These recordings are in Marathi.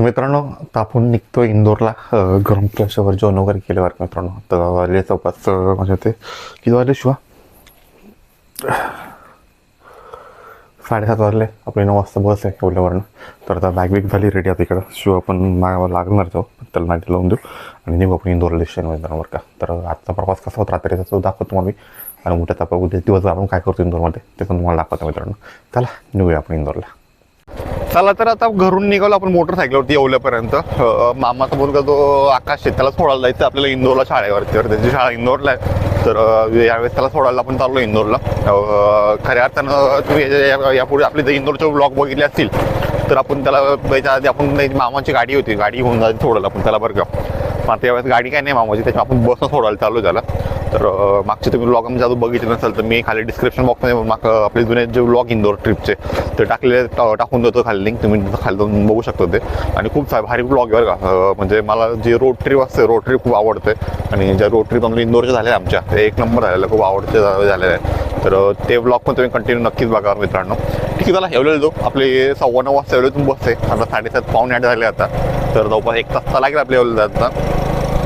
तर मित्रांनो आता आपण निघतो इंदोरला. गरम क्लासवर जेवण वगैरे केल्यावर बरं मित्रांनो तर वाजले चौपाच म्हणजे ते. किती वाजले शिवा? साडेसात वाजले. आपली नऊ वाजता बस आहे एवढ्यावरनं तर आता बॅग बिग झाली रेडी आता इकडं. शिव आपण मागावर लागणार जाऊ त्याला नाईट लावून देऊ. आणि निघू आपण इंदोरला स्टेशन मित्रांवर का. तर आजचा प्रवास कसा होता? रात्रीचा तो दाखवतो तुम्हाला मी आणि उद्याचा आपण उद्या दिवस आपण काय करतो इंदोरमध्ये? ते पण तुम्हाला दाखवतो मित्रांनो. चला निघूया आपण इंदोरला. चला तर आता घरून निघालो आपण मोटरसायकलवरती येवल्यापर्यंत मामाचा मुलगा जो आकाश आहे त्याला सोडायला जायचं आपल्याला इंदोरला शाळेवरती तर त्याची शाळा इंदोरला आहे. तर यावेळेस त्याला सोडायला आपण चाललो इंदोरला. खऱ्या अर्थानं तुम्ही याच्या- या- यापुढे आपले जर इंदोरचे ब्लॉग बघितले असतील तर आपण त्याला याच्या आधी आपण मामाची गाडी होती गाडी घेऊन जायची सोडायला आपण त्याला बरं का. मात्र यावेळेस गाडी काय नाही मामाची म्हणजे त्याच्यामुळे आपण बसनं सोडायला चालू झाला. तर मागचे तुम्ही ब्लॉग आमच्या बघितलं बघितले नसेल तर मी खाली डिस्क्रिप्शन बॉक्समध्ये माग आपले जुने जे ब्लॉग इंदोर ट्रिपचे ते टाकलेले टा- टाकून देतो खाली लिंक तुम्ही खाली जाऊन बघू शकता ते. आणि खूप सा- भारी ब्लॉग आहे बरं का. म्हणजे मला जे रोड ट्रिप असते रोड ट्रिप खूप आवडते. आणि ज्या रोड ट्रिप आमच्या इंदोरच्या झाल्या आमच्या ते एक नंबर झालेलं खूप आवडते झालेलं आहे. तर ते ब्लॉग पण तुम्ही कंटिन्यू नक्कीच बघा मित्रांनो. चला एवढे जाऊ आपले सव्वा नऊ वाजता एवढे बसते आता साडेसात पावणे आठ झाले आता. तर जवळपास एक तास लागेल आपल्या एवढे जाता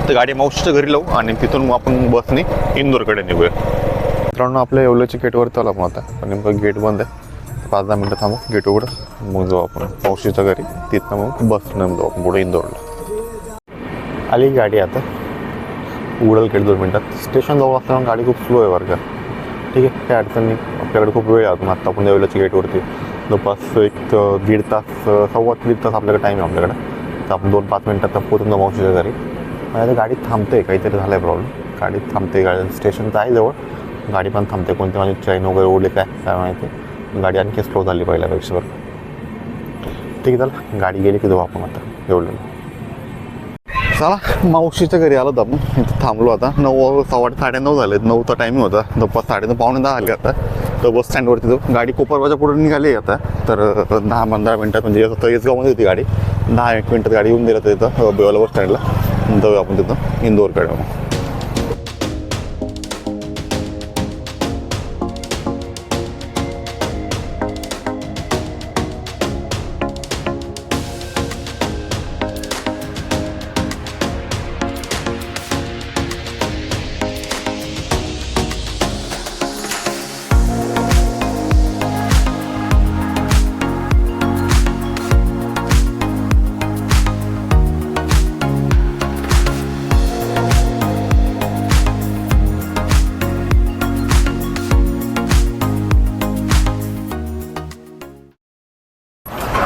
तर गाडी मावशीच्या घरी लावू आणि तिथून मग आपण बसने इंदोरकडे निघूया. मित्रांनो आपल्या एवढ्याच्या गेटवर आलो आपण आता. पण नेमकं गेट बंद आहे. पाच दहा मिनटं थांबू. गेट उघडं. मग जाऊ आपण. मावशीच्या घरी. तिथनं मग बसनं जाऊ आपण पुढे इंदोरला. आली गाडी आता. उघडल गेट दोन मिनटात. स्टेशन जवळ असताना गाडी खूप स्लो आहे वर्ग ठीक आहे काय अडचण नाही. आपल्याकडे खूप वेळ आहे आत्ता आपण येवल्याच्या गेटवरती जवळपास एक दीड तास सव्वा दीड तास आपल्याकडे टाईम आहे आपल्याकडे. तर आपण दोन पाच मिनटात पोहोचून जाऊ शकतो घरी. आणि आता गाडी थांबते काहीतरी झालं आहे प्रॉब्लेम गाडी थांबते गाडी स्टेशन तर आहे जवळ. गाडी पण थांबते. कोणते माझी चैन वगैरे ओढले काय काय माहिती. गाडी आणखी स्लो झाली पहिल्यापेक्षा बरं. ठीक आहे चला. गाडी गेली की जाऊ आपण आता. एवढं. चला. मावशीच्या घरी आलो आपण. इथं थांबलो आता. नऊ सव्वा आठ साडेनऊ झाले नऊचा टायमिंग होता. जवळपास साडेनऊ पावणे दहा आले आता. तर बस स्टँडवरती जाऊ. गाडी कोपरबाच्या पुढे निघाली आता. तर दहा पंधरा मिनटात म्हणजे आता येसगावमध्ये होती गाडी. दहा एक मिनटात गाडी येऊन दिलं तर इथं बेवाला बस स्टँडला जाऊया आपण तिथं. इंदोरकडे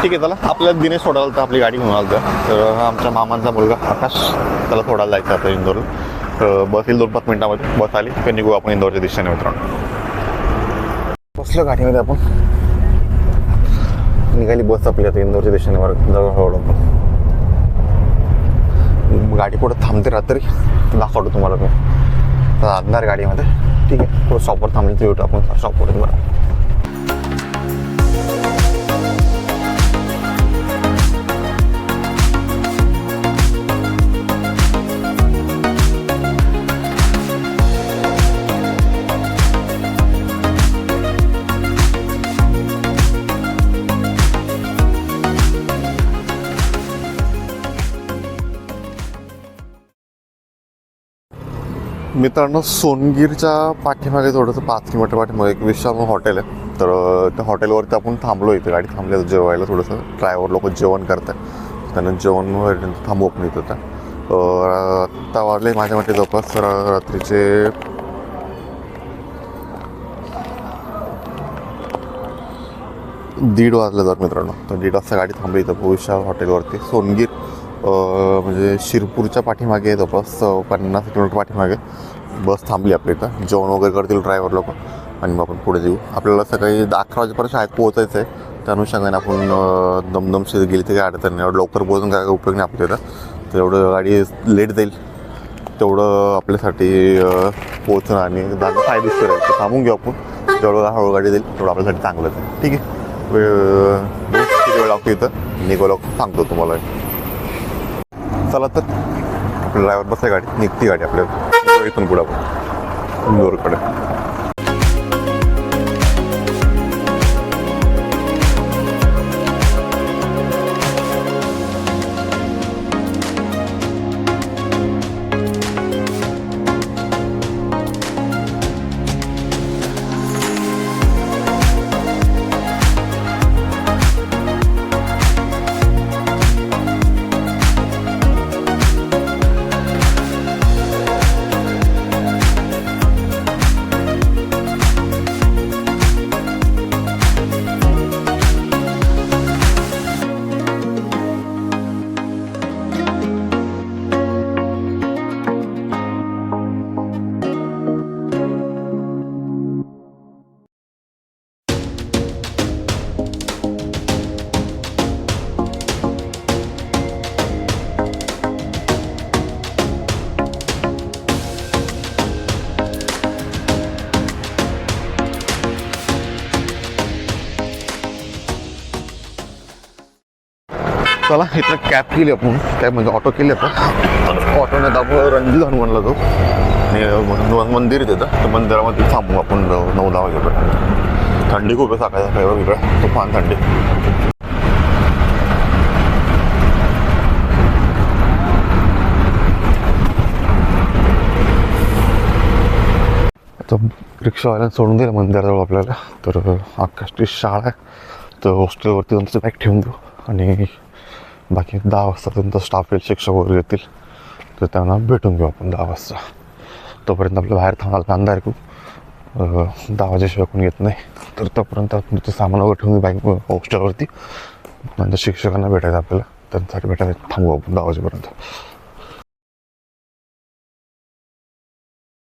ठीक आहे चला. आपल्याला दिनेश सोडायला तर आपली गाडी घेऊन आलं तर आमच्या मामांचा मुलगा आकाश. त्याला सोडायला जायचं आता इंदोरला. तर बस येईल दोन पाच मिनिटामध्ये. बस आली. तर निघू आपण इंदोरच्या दिशेने मित्रांनो. बसलो गाडीमध्ये आपण. निघाली बस आपली आता इंदोरच्या दिशेने जवळ हळूहळू. गाडी पुढे थांबते रात्री? दाखवतो तुम्हाला मी. आणणार गाडीमध्ये. ठीक आहे. पुढे शॉपवर थांबली तर येऊ आपण शॉपवर बरं मित्रांनो सोनगीरच्या पाठीमागे थोडंसं पाच किलोमीटर पाठीमागे एक विशाल हॉटेल आहे. तर त्या हॉटेलवरती आपण थांबलो इथे गाडी थांबली जेवायला थोडंसं. ड्रायव्हर लोक जेवण करतात त्यांना जेवण वगैरे थांबू आपण इथं आता. आत्ता वाजले माझ्या मते जवळपास रात्रीचे दीड वाजले जात मित्रांनो. तर दीड वाजता गाडी थांबली इथं भविष्या हॉटेलवरती. सोनगीर म्हणजे शिरपूरच्या पाठीमागे जवळपास पन्नास किलोमीटर पाठीमागे. बस थांबली आपल्या इथं. जेवण वगैरे करतील ड्रायव्हर लोक. आणि मग आपण पुढे देऊ आपल्याला सकाळी अकरा वाजेपर्यंत शाळेत पोहोचायचं आहे त्या अनुषंगाने आपण दमदम शिर गेली तर काय अडचण नाही. एवढं लवकर पोहोचून काय उपयोग नाही आपल्या इथं. तर एवढं गाडी लेट जाईल. तेवढं आपल्यासाठी पोहोचणं आणि दादा फायदेशीर आहे. तर थांबून घेऊ आपण. जेवढं हळू गाडी जाईल तेवढं आपल्यासाठी चांगलं आहे. ठीक आहे. वेळ किती वेळ लागतो इथं? निघालो सांगतो तुम्हाला. चला तर आपलं ड्रायव्हर बसल्या गाडी निघती गाडी आपल्या इथून पुढं आपण. चला इथं कॅब केली आपण. कॅब म्हणजे ऑटो केली आपण. ऑटोने आपण रणजित हनुमानला जाऊ आणि हनुमान मंदिर आहे तिथं. त्या मंदिरामध्ये थांबू आपण नऊ दहा वाजेपर्यंत. थंडी खूप आहे सकाळच्या काही इकडं. तुफान थंडी. तर रिक्षावाल्यानं सोडून दिलं मंदिराजवळ आपल्याला. तर आकाशची शाळा आहे. तर हॉस्टेलवरती जाऊन बॅग ठेवून देऊ. आणि बाकी दहा वाजता त्यांचा स्टाफ येईल शिक्षक वगैरे येतील. तर त्यांना भेटून घेऊ आपण दहा वाजता तोपर्यंत आपलं बाहेर थांबायला अंधार खूप? दहा वाजेशिवाय कोणी येत नाही. तर तोपर्यंत आपण तिथं सामान वगैरे ठेवून बाईक हॉस्टेलवरती नंतर शिक्षकांना भेटायचं आपल्याला. त्यांच्यासाठी भेटायला थांबू आपण दहा वाजेपर्यंत